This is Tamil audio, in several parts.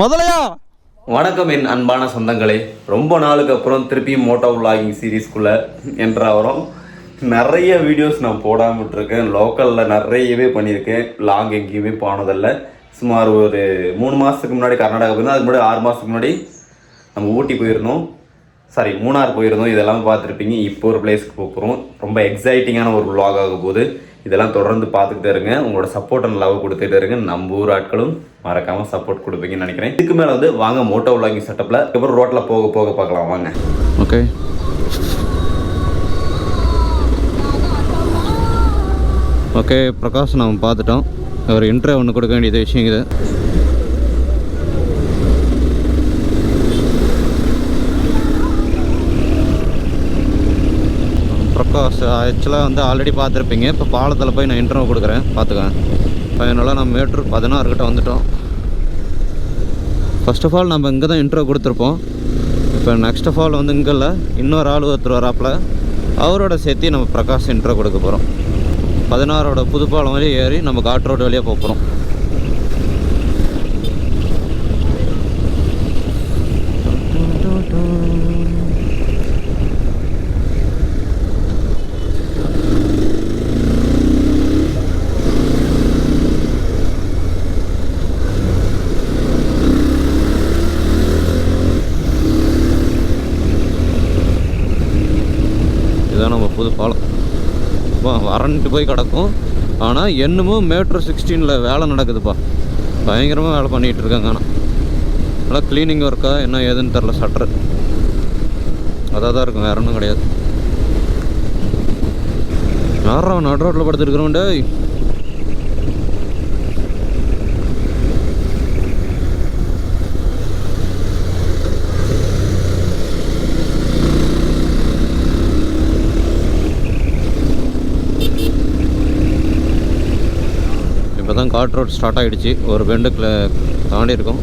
முதலையா? வணக்கம் என் அன்பான சொந்தங்களே. ரொம்ப நாளுக்கு அப்புறம் திருப்பியும் மோட்டோ vlogging சீரீஸ்குள்ளே என்ட்ராகிறோம் நிறைய வீடியோஸ் நான் போடாம விட்டுருக்கேன் லோக்கலில் நிறையவே பண்ணியிருக்கேன். லாங் எங்கேயுமே போனதில்லை. சுமார் ஒரு மூணு மாதத்துக்கு முன்னாடி கர்நாடகா போயிருந்தோம். அதுக்கு முன்னாடி ஆறு மாதத்துக்கு முன்னாடி நம்ம ஊட்டி போயிருந்தோம். சாரி மூணார் போயிருந்தோம். இதெல்லாம் பார்த்துருப்பீங்க. இப்போ ஒரு பிளேஸ்க்கு போகிறோம் ரொம்ப எக்ஸைட்டிங்கான ஒரு vlog ஆக போகுது. இதெல்லாம் தொடர்ந்து பார்த்துக்கிட்டே இருங்க. உங்களோட சப்போர்ட் அண்ட் லவ் கொடுத்துட்டே இருங்க. நம்ம ஊர் ஆட்களும் மறக்காமல் சப்போர்ட் கொடுப்பீங்கன்னு நினைக்கிறேன். இதுக்கு மேலே வந்து வாங்க மோட்டோ vlogging செட்டப்பில் அப்புறம் ரோட்டில் போக போக பார்க்கலாம். வாங்க. ஓகே ஓகே பிரகாஷ் நம்ம பார்த்துட்டோம். ஒரு இன்ட்ரோ ஒன்று கொடுக்க வேண்டியது விஷயம் இது. பிரகாஷ் ஆக்சுவலாக வந்து ஆல்ரெடி பார்த்துருப்பீங்க. இப்போ பாலத்தில் போய் நான் இன்டர்வ் கொடுக்குறேன். பார்த்துக்கேன் ஃபைனலாக நம்ம மேட்ரு பதினாறுகிட்ட வந்துட்டோம். ஃபர்ஸ்ட் ஆஃப் ஆல் நம்ம இங்கே தான் இன்ட்ரோ கொடுத்துருப்போம். இப்போ நெக்ஸ்ட் ஆஃப் ஆல் வந்து இங்கே இல்லை இன்னொரு ஆள் ஒருத்தர் வராப்பில் அவரோட சேர்த்து நம்ம பிரகாஷ் இன்ட்ரோ கொடுக்க போகிறோம் பதினாறோட புதுப்பாலம் வரையும் ஏறி நம்ம காட் ரோடு வழியாக போக போகிறோம் இதுதான் நம்ம புது பாலம் வா போய் கிடக்கும். ஆனால் என்னமோ மேட்ரு சிக்ஸ்டீனில் வேலை நடக்குதுப்பா. பயங்கரமாக வேலை பண்ணிகிட்டு இருக்காங்க ஆனால் நல்லா க்ளீனிங் ஒர்க்கா என்ன ஏதுன்னு தெரில சட்ரு அதாக தான் இருக்கும் வேற ஒன்றும் கிடையாது. யாரா நடு ரோட்டில் படுத்துருக்குறோம்டே காட் ரோட் ஸ்டார்ட் ஆகிடுச்சு ஒரு பெண்டுக்கு தாண்டி இருக்கோம்.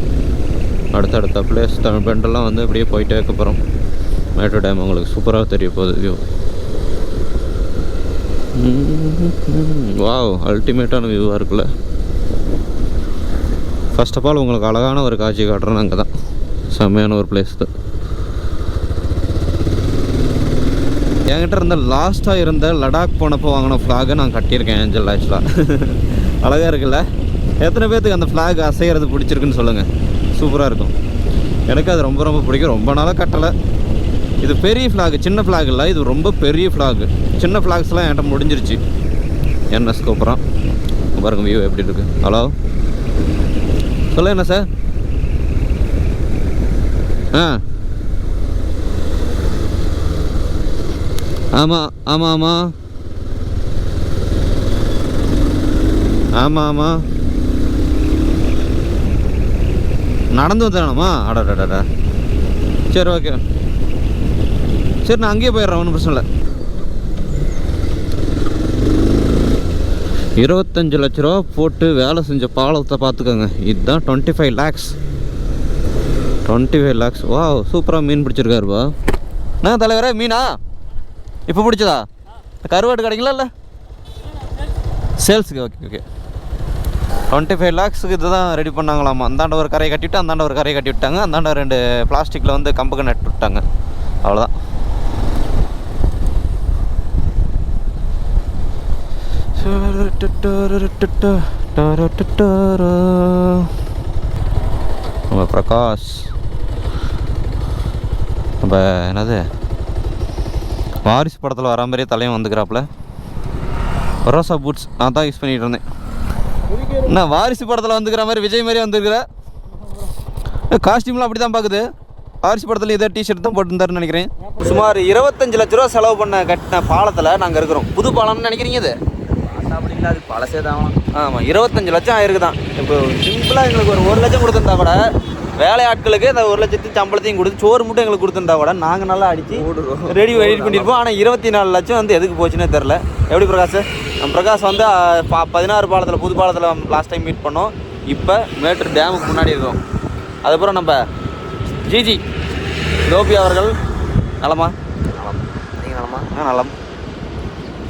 அடுத்தடுத்த பிளேஸ் பெண்டெல்லாம் வந்து அப்படியே போயிட்டே இருக்க போகிறோம் மேட்டூர் டேம் உங்களுக்கு சூப்பராக தெரிய போகுது வியூ வாவ் அல்டிமேட்டான வியூவாக இருக்குல்ல. ஃபர்ஸ்ட் ஆஃப் ஆல் உங்களுக்கு அழகான ஒரு காட்சி காட்டுறோம் அங்கே தான் செம்மையான ஒரு பிளேஸ் தான். என்கிட்ட இருந்த லாஸ்ட்டாக இருந்த லடாக் போனப்போ வாங்கின ஃப்ளாகை நான் கட்டியிருக்கேன் ஏஞ்சல் ஆக்சுவலாக அழகாக இருக்குல்ல? எத்தனை பேர்த்துக்கு அந்த ஃப்ளாக் அசைகிறது பிடிச்சிருக்குன்னு சொல்லுங்கள் சூப்பராக இருக்கும். எனக்கு அது ரொம்ப ரொம்ப பிடிக்கும். ரொம்ப நாளாக கட்டலை. இது பெரிய ஃப்ளாக் சின்ன ஃப்ளாக் இல்லை. இது ரொம்ப பெரிய ஃப்ளாக் சின்ன ஃப்ளாக்ஸ்லாம் என்கிட்ட முடிஞ்சிருச்சு. என்எஸ் கூப்பிட்றான் பாருங்க வியூ எப்படி இருக்கு. ஹலோ சொல்ல என்ன சார் ஆ. ஆமாம் ஆமாம் ஆமாம் ஆமாம். ஆமாம் நடந்து வந்துடணுமா அடடடா சரி ஓகே சரி நான் அங்கேயே போயிடுறேன் ஒன்றும் பிரச்சனை இல்லை. இருபத்தஞ்சு லட்ச ரூபா போட்டு வேலை செஞ்ச பாலத்தை பார்த்துக்கோங்க. இதுதான் twenty five lakhs twenty five lakhs வா சூப்பராக மீன் பிடிச்சிருக்காருப்பா நான் தலைவரே மீனா? இப்போ பிடிச்சதா? கருவாடு கிடைங்களா இல்லை? சேல்ஸுக்கு ஓகே ஓகே டுவெண்ட்டி ஃபைவ் லேக்ஸுக்கு இது தான் ரெடி பண்ணாங்களாம்? அந்தாண்ட ஒரு கரையை கட்டிவிட்டு அந்தாண்ட ஒரு கரையை கட்டி விட்டாங்க அந்தாண்ட ரெண்டு பிளாஸ்டிக்கில் வந்து கம்புக்கு நட்டு விட்டாங்க அவ்வளோதான் நம்ம பிரகாஷ். நம்ம என்னது? வாரிசு படத்தில் வர மாதிரியே தலையும் வந்துக்கிறாப்புல. ரோசா பூட்ஸ். நான் தான் யூஸ் பண்ணிகிட்டு இருந்தேன். என்ன வாரிசு படத்தில் வந்துக்கிற மாதிரி விஜய் மாதிரி வந்துருக்குற? காஸ்டியூம்லாம் அப்படி தான் பார்க்குது வாரிசு படத்தில் இதே டிஷர்ட் தான் போட்டுருந்தாருன்னு நினைக்கிறேன். சுமார் இருபத்தஞ்சு லட்ச ரூபா செலவு பண்ண கட்டின பாலத்தில் நாங்கள் இருக்கிறோம். புது பாலம்னு நினைக்கிறீங்க இது? அப்படி இல்லை அது பழசே தான். ஆமாம் இருபத்தஞ்சு லட்சம் ஆயிருக்கு தான் இப்போ சிம்பிளாக எங்களுக்கு ஒரு ஒரு லட்சம் கொடுத்துருந்தா கூட வேலையாட்களுக்கு அந்த ஒரு லட்சத்து சம்பளத்தையும் கொடுத்து சோறு மட்டும் எங்களுக்கு கொடுத்துருந்தா கூட நாங்கள் நல்லா அடித்து ரெடி எடிட் பண்ணியிருப்போம். ஆனால் இருபத்தி நாலு லட்சம் வந்து எதுக்கு போச்சுன்னே தெரில எப்படி பிரகாஷ் நம்ம பிரகாஷ் வந்து பா- பதினாறு பாலத்தில் புது பாலத்தில் லாஸ்ட் டைம் மீட் பண்ணோம். இப்போ மேட்டூர் டேமுக்கு முன்னாடி இருக்கோம். அதுக்கப்புறம் நம்ம ஜிஜி கோபி அவர்கள் நலமா? நீங்கள் நலமா? ஆ நலம்.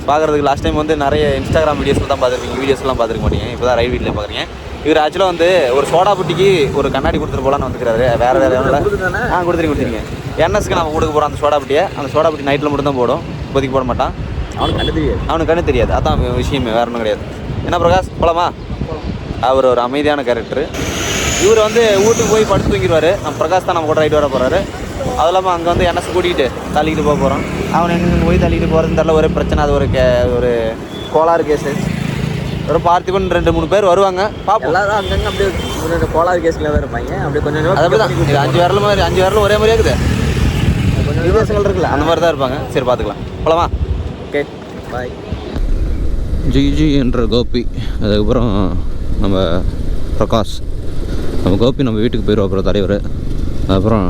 பார்க்குறதுக்கு லாஸ்ட் டைம் வந்து நிறைய இன்ஸ்டாகிராம் வீடியோஸில் தான் பார்த்துருப்பீங்க. வீடியோஸ்லாம் பார்த்துருக்க மாட்டீங்க. இப்போ தான் ரைட் வீட்டில் பார்க்குறீங்க இவர் ஆக்சுவலாக வந்து ஒரு சோடா புட்டிக்கு ஒரு கண்ணாடி கொடுத்துட்டு போகலான்னு வந்துக்கிறாரு. வேறு வேறு? ஆ கொடுத்துருங்க கொடுத்துருங்க. என்எஸ்க்கு நம்ம கொடுக்க போகிறோம் அந்த சோடா புட்டியை. அந்த சோடா புட்டி நைட்டில் மட்டும் தான் போடும். இப்போதைக்கு போட மாட்டான். அவனுக்கு கண்டு தெரியாது. அவனுக்கு கண்ணு தெரியாது. அதான் விஷயமே வேற ஒன்றும் கிடையாது. என்ன பிரகாஷ் போலாமா? அவர் ஒரு அமைதியான கேரக்டர் இவர் வந்து வீட்டுக்கு போய் படுத்து தூங்கிடுவார். நம்ம பிரகாஷ் தான் நம்ம கூட ரைட்டு வர போகிறாரு அது இல்லாமல் அங்கே வந்து என்எஸ் கூட்டிகிட்டு தள்ளிக்கிட்டு போக போகிறோம் அவன் எங்கே போய் தள்ளிக்கிட்டு போகிறதுன்னு தெரில ஒரே பிரச்சனை அது ஒரு கே ஒரு கோளாறு கேஸு ஒரு பார்த்திபன் ரெண்டு மூணு பேர் வருவாங்க. பார்ப்போம் எல்லாரும் அங்கங்க அப்படியே கோளாறு கேஸ்ல தான் இருப்பாங்க. அப்படியே கொஞ்சம் கொஞ்சமா அது தான். இது அஞ்சு விரல் மாதிரி அஞ்சு விரலும் ஒரே மாதிரியே இருக்குது? கொஞ்சம் வித்தியாசங்கள் இருக்குல்ல. அந்த மாதிரி தான் இருப்பாங்க. சரி பார்த்துக்கலாம் போலாமா? ஓகே பாய் ஜிஜி என்ற கோபி. அதுக்கப்புறம் நம்ம பிரகாஷ். நம்ம கோபி நம்ம வீட்டுக்கு போயிடுவோம் அப்புறம் தலைவர். அப்புறம்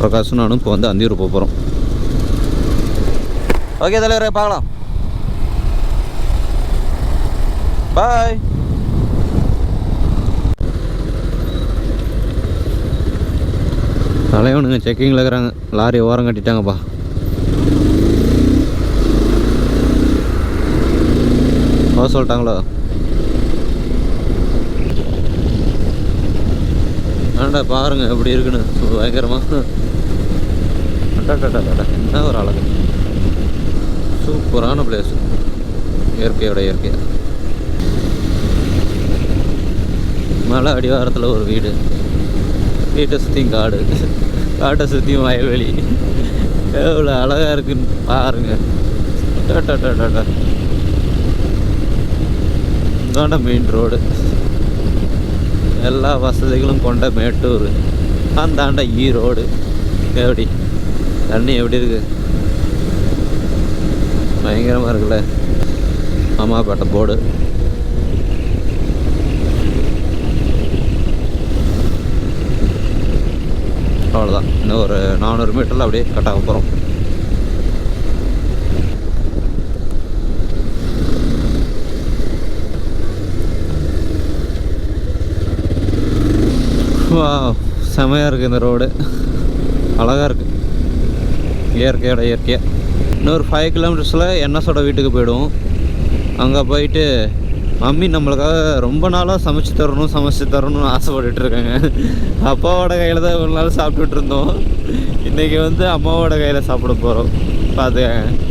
பிரகாஷும் நானும் இப்போ வந்து அந்தியூர் போக போகிறோம் ஓகே தலைவரே பார்க்கலாம். பாய் தலைவனுங்க செக்கிங்கில் இருக்கிறாங்க. லாரி ஓரம் கட்டிட்டாங்கப்பா. போக சொல்லிட்டாங்களோ? ஆண்டா பாருங்க எப்படி இருக்குன்னு. பயங்கரமா. என்ன ஒரு அழகு. சூப்பரான பிளேஸ் இயற்கையோட இயற்கை. மலை அடிவாரத்தில் ஒரு வீடு. வீட்டை சுற்றியும் காடு. காட்டை சுற்றியும் வயல்வெளி. எவ்வளோ அழகாக இருக்குன்னு பாருங்க. டடடடட. இதாண்ட மெயின் ரோடு எல்லா வசதிகளும் கொண்ட மேட்டூர். அந்தாண்ட ஈரோடு e எப்படி? தண்ணி எப்படி இருக்கு? பயங்கரமாக இருக்குல்ல. அம்மாப்பேட்டை போர்டு அவ்வளோதான் இன்னும் ஒரு நானூறு மீட்டரில் அப்படியே கட் ஆக போகிறோம் செமையாக இருக்குது இந்த ரோடு. அழகாக இருக்குது இயற்கையோட இயற்கையாக இன்னொரு ஃபைவ் கிலோமீட்டர்ஸில் என்எஸோட வீட்டுக்கு போயிடுவோம். அங்கே போயிட்டு மம்மி நம்மளுக்காக ரொம்ப நாளாக சமைச்சு தரணும் சமைச்சு தரணும்னு ஆசைப்பட்டுட்டு இருக்காங்க. அப்பாவோட கையில் தான் ஒரு நாள் சாப்பிட்டுட்டு இருந்தோம். இன்றைக்கி வந்து அம்மாவோட கையில் சாப்பிட போகிறோம் பார்த்துக்கங்க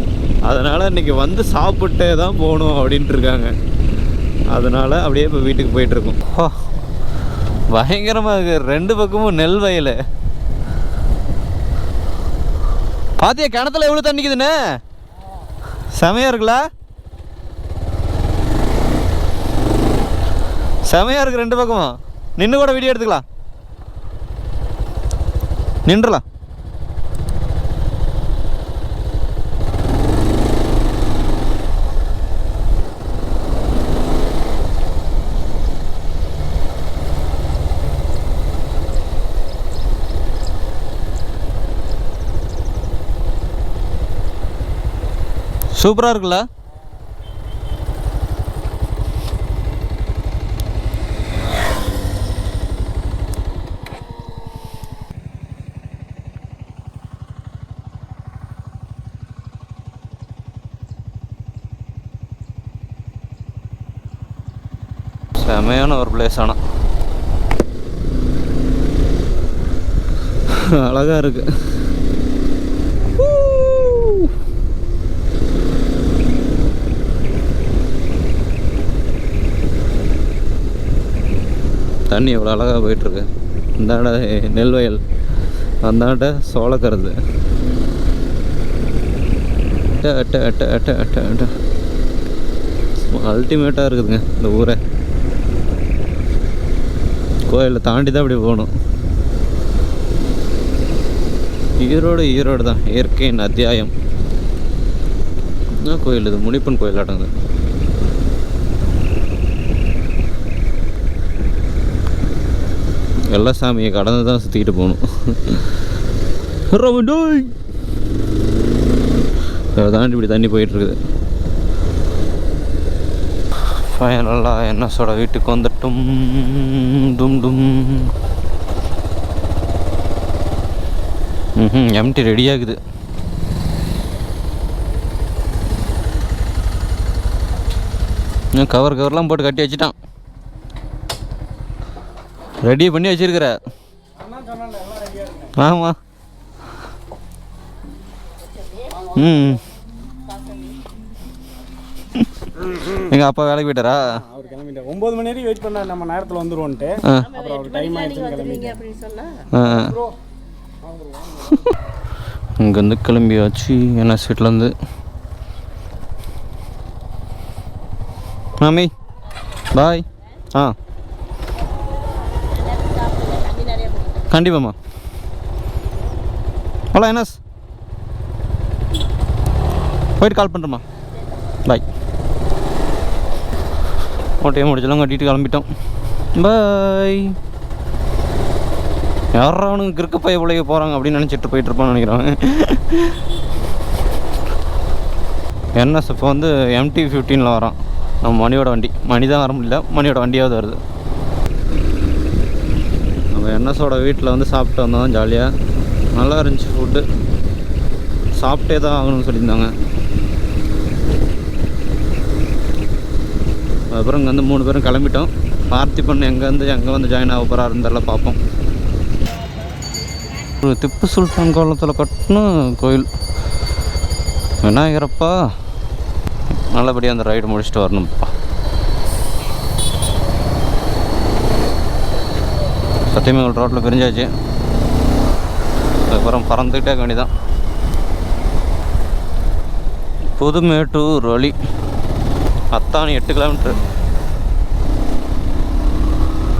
அதனால் இன்றைக்கி வந்து சாப்பிட்டே தான் போகணும் அப்படின்ட்டு இருக்காங்க. அதனால் அப்படியே இப்போ வீட்டுக்கு போயிட்டுருக்கோம் ஓ பயங்கரமாக இருக்குது ரெண்டு பக்கமும் நெல் வயல். பார்த்தியா கிணத்துல எவ்வளோ தண்ணிக்குதுண்ணே செமையாக இருக்குல்ல? செமையாக இருக்குது ரெண்டு பக்கமும். நின்று கூட வீடியோ எடுத்துக்கலாம். நின்றுலாம். சூப்பராக இருக்குல்ல? செமையான ஒரு பிளேஸ் ஆனால் அழகாக இருக்கு. தண்ணி எவ்வளோ அழகாக போயிட்டுருக்கு. இந்தாண்ட நெல் வயல் அந்தாண்ட சோளக்கருது. அட்ட அட்ட அட்ட அட்ட அட்ட அல்டிமேட்டாக இருக்குதுங்க இந்த ஊரை. கோயிலை தாண்டி தான் அப்படி போகணும். ஈரோடு ஈரோடு தான். இயற்கையின் அத்தியாயம். என்ன கோயில் இது? முனிப்பன் கோயில் அடங்குது எல்லா சாமியை கடந்து தான் சுற்றிக்கிட்டு போகணும். தாண்டி இப்படி தண்ணி போயிட்டு இருக்குது. ஃபைனலாக என்னஸோட வீட்டுக்கு வந்துட்டும். டும் டும். ம் எம்டி ரெடியாகுது. இன்னும் கவர் கவர்லாம் போட்டு கட்டி வச்சுட்டான். ரெடி பண்ணி வச்சிருக்கிற? ஆமாம் ம். எங்கள் அப்பா வேலைக்கு போயிட்டாரா? அவர் கிளம்பிட்டார். ஒம்பது மணி வரைக்கும் வெயிட் பண்ணார் நம்ம நேரத்தில் வந்துருவோன்ட்டு. ஆ. அப்புறம் அவர் டைம் ஆயிடுச்சுன்னு கிளம்பிட்டார். அப்படின்னு சொன்னா? ஆ இங்கேருந்து கிளம்பியாச்சு என்ன ஸ்வீட்லேருந்து மாமி பாய். ஆ. கண்டிப்பாம்மா. ஹலோ என்எஸ். போயிட்டு கால் பண்ணுறேம்மா பாய். கோட்டையை முடிச்செல்லாம் கட்டிட்டு கிளம்பிட்டோம். பாய் யாரா அவனுங்க கிறுக்கு பைய பிள்ளைய போகிறாங்க அப்படின்னு நினச்சிட்டு போயிட்டு இருப்பான்னு என்எஸ் இப்போ வந்து எம்டி ஃபிஃப்டீனில் வரான் நம்ம மணியோட வண்டி. மணி தான் வர முடியல. மணியோட வண்டியாவது வருது. நம்ம என்எஸோட வீட்டில் வந்து சாப்பிட்டு வந்தோம் ஜாலியாக நல்லா இருந்துச்சு ஃபுட்டு சாப்பிட்டே தான் ஆகணும்னு சொல்லியிருந்தாங்க. அப்புறம் இங்கே வந்து மூணு பேரும் கிளம்பிட்டோம். பார்த்திபன் எங்கேருந்து எங்கே வந்து ஜாயின் ஆக போகிறா இருந்தாலும் பார்ப்போம். ஒரு திப்பு சுல்தான் காலத்தில் கட்டின கோயில். விநாயகரப்பா நல்லபடியாக அந்த ரைடு முடிச்சுட்டு வரணும்ப்பா சத்தியமங்கல் ரோட்டில் பிரிஞ்சாச்சு. அதுக்கப்புறம் பறந்துக்கிட்டே வேண்டிதான் புதுமேட்டூர் வழி. அத்தானி எட்டு கிலோமீட்டர்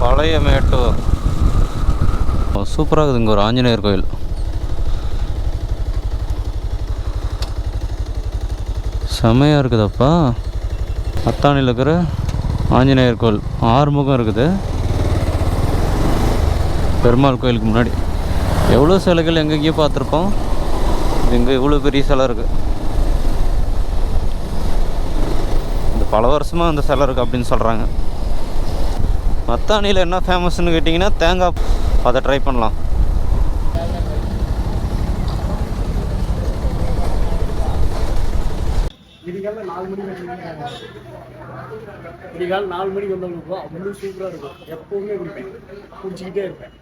பழைய மேட்டூர். சூப்பராக இருக்குது இங்கே ஒரு ஆஞ்சநேயர் கோயில். செம்மையாக இருக்குதப்பா. அத்தானியில் இருக்கிற ஆஞ்சநேயர் கோயில். ஆறுமுகம் இருக்குது. பெருமாள் கோயிலுக்கு முன்னாடி. எவ்வளோ சிலைகள் எங்கெங்கேயோ பார்த்துருப்போம். இங்கே இவ்வளோ பெரிய சிலை இருக்குது இந்த பல வருஷமாக அந்த சிலை இருக்குது அப்படின்னு சொல்கிறாங்க மத்தானியில் என்ன ஃபேமஸ்னு கேட்டிங்கன்னா தேங்காய் அதை ட்ரை பண்ணலாம். விடிகால நாலு விடிகால மணிக்கு வந்தவங்களுக்கு அவ்வளோ சூப்பராக இருக்கும். எப்பவுமே குடிப்பேன். குடிச்சிக்கிட்டே இருப்பேன்.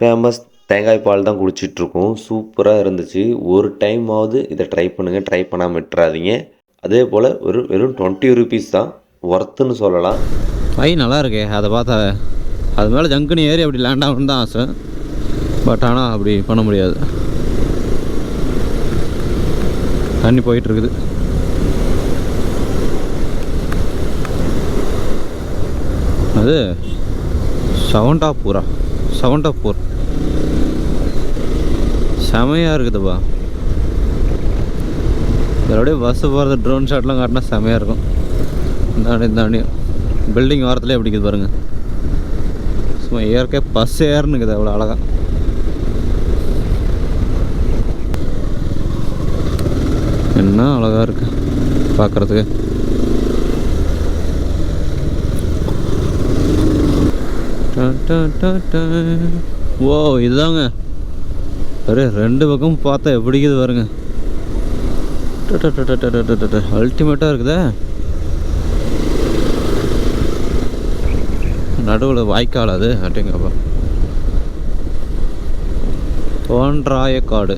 ஃபேமஸ் தேங்காய் பால் தான் குடிச்சிட்ருக்கோம் சூப்பராக இருந்துச்சு. ஒரு டைமாவது இதை ட்ரை பண்ணுங்கள் ட்ரை பண்ணாமல் விட்டுறாதீங்க. அதே போல் வெறும் வெறும் டுவெண்ட்டி ருபீஸ் தான் ஒர்த்துன்னு சொல்லலாம். ஐ நல்லா இருக்கே அதை பார்த்தா அது மேலே ஜங்குனி ஏறி அப்படி லேண்ட் ஆகணும்னு தான் ஆசை. பட் ஆனால் அப்படி பண்ண முடியாது. தண்ணி போயிட்டு இருக்குது அது செவன்டா பூர் செமையாக இருக்குதுப்பா இதோடய பஸ்ஸு போகிறது ட்ரோன் ஷாட்லாம் காட்டினா செமையாக இருக்கும். இந்தாண்டி இந்தாண்டி. பில்டிங் வாரத்துலேயே எப்படி இருக்குது பாருங்கள் சும்மா இயற்கை பஸ் ஏறுனுக்குது அவ்வளோ அழகா. என்ன அழகாக இருக்கு பார்க்குறதுக்கு ஓ இதுதாங்க. ஒரு ரெண்டு பக்கம் பார்த்தா எப்படி இருக்குது அல்டிமேட்டாக இருக்குதா நடுவில் வாய்க்கால் அது அப்படிங்கப்பா தோன்றாயக்காடு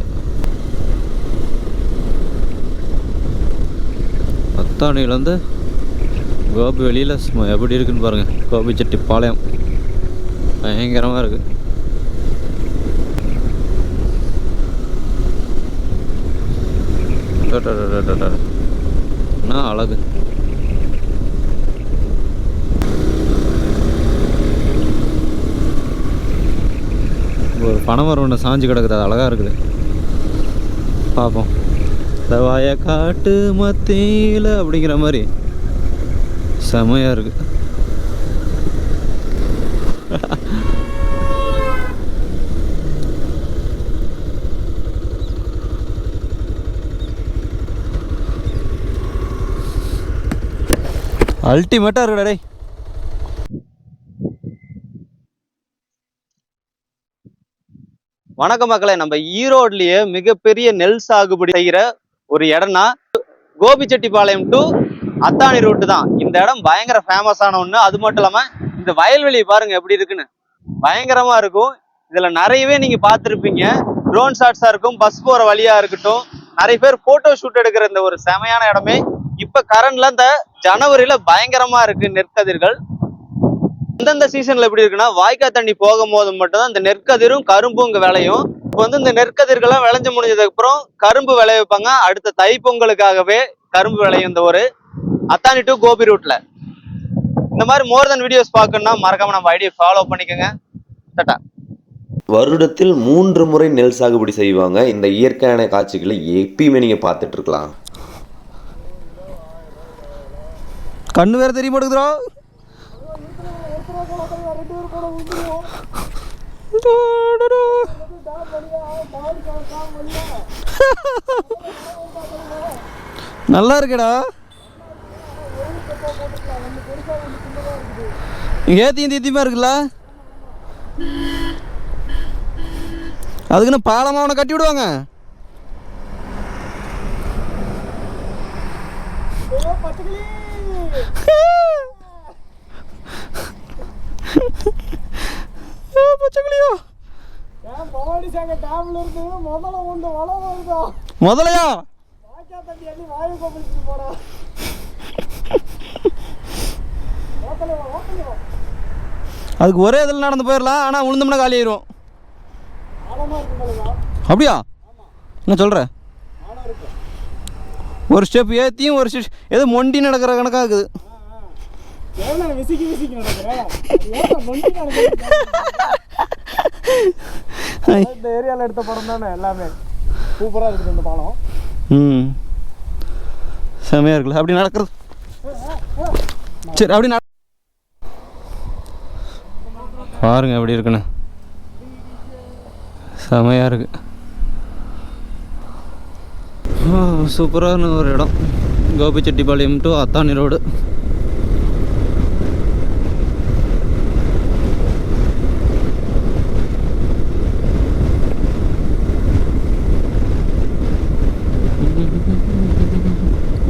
அத்தானிலேருந்து கோபி வெளியில் எப்படி இருக்குன்னு பாருங்கள் கோபிச்செட்டி பாளையம் பயங்கரமாக இருக்குது என்ன அழகு ஒரு பனைமரம் ஒன்று சாஞ்சு கிடக்குது அது அழகாக இருக்குது. பார்ப்போம் செவ்வாய காட்டு மத்தியில் அப்படிங்கிற மாதிரி செமையாக இருக்குது அல்டிமேட்டாக இருக்குடா டே வணக்கம் மக்களே நம்ம ஈரோட்லயே மிகப்பெரிய நெல் சாகுபடி செய்கிற ஒரு இடம்னா கோபிச்செட்டிப்பாளையம் டு அத்தானி ரூட்டு தான். இந்த இடம் பயங்கர ஃபேமஸான ஒன்று அது மட்டும் இல்லாமல் இந்த வயல்வெளி பாருங்க எப்படி இருக்குன்னு. பயங்கரமா இருக்கும். இதுல நிறையவே நீங்க பார்த்துருப்பீங்க. ட்ரோன் ஷாட்ஸா இருக்கும் பஸ் போற வழியா இருக்கட்டும். நிறைய பேர் போட்டோ ஷூட் எடுக்கிற இந்த ஒரு செமையான இடமே. இப்ப கரண்ட்ல இந்த ஜனவரியில பயங்கரமா இருக்கு நெற்கதிர்கள். எந்தெந்த சீசன்ல எப்படி இருக்குன்னா வாய்க்கா தண்ணி போகும்போது மட்டும்தான் இந்த நெற்கதிரும் கரும்பும் இங்க விளையும். இப்போ வந்து இந்த நெற்கதிர்கள்லாம் விளைஞ்சு முடிஞ்சதுக்கு அப்புறம் கரும்பு விளைய வைப்பாங்க. அடுத்த தைப்பொங்கலுக்காகவே கரும்பு விளையும் இந்த ஒரு அத்தானி டு கோபி ரூட்ல இந்த மாதிரி மோர் தென் வீடியோஸ் பார்க்கணும்னா மறக்காம நம்ம ஐடியை ஃபாலோ பண்ணிக்கோங்க. டட்டா. வருடத்தில் மூன்று முறை நெல் சாகுபடி செய்வாங்க. இந்த இயற்கையான காட்சிகளை எப்பயுமே நீங்கள் பார்த்துட்டு இருக்கலாம். கண்ணு வேற தெரிய மாட்டேங்குதுரா நல்லா இருக்கேடா. ஏத்தியும் தீத்தியமா இருக்குல்ல? அதுக்குன்னு பாலமா அவனை கட்டி விடுவாங்க. பச்சைக்கிளியோ? முதலையா? அதுக்கு ஒரே இதில் நடந்து போயிடலாம் ஆனால் உளுந்தோம்னா காலி ஆயிரும். அப்படியா? என்ன சொல்கிற ஆழம் இருக்கு ஒரு ஸ்டெப் ஏற்றியும் ஒரு ஸ்டெப் ஏதோ மொண்டி நடக்கிற கணக்காக இருக்குது. இந்த ஏரியாவில் எடுத்த படம் தானே எல்லாமே. சூப்பராக இருக்குது இந்த பாலம் ம். செமையாக இருக்குல்ல. அப்படி நடக்கிறது. சரி அப்படி நட பாருங்க எப்படி இருக்குன்னு. செமையாக இருக்கு. ஓ சூப்பரான ஒரு இடம். Gobichettipalayam to Athani road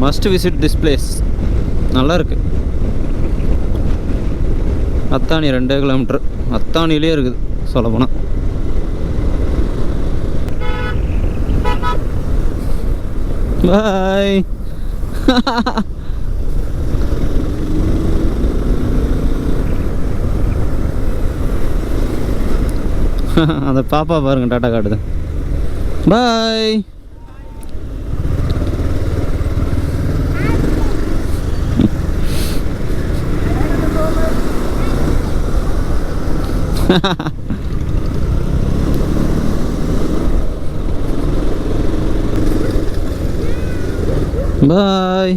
must visit this place நல்லாயிருக்கு அத்தானி ரெண்டே கிலோமீட்டர் அத்தானிலே இருக்குது சொல்லப்போனால் Bye. அந்த பாப்பா பாருங்க டாட்டா காட்டுது பாய் பாய்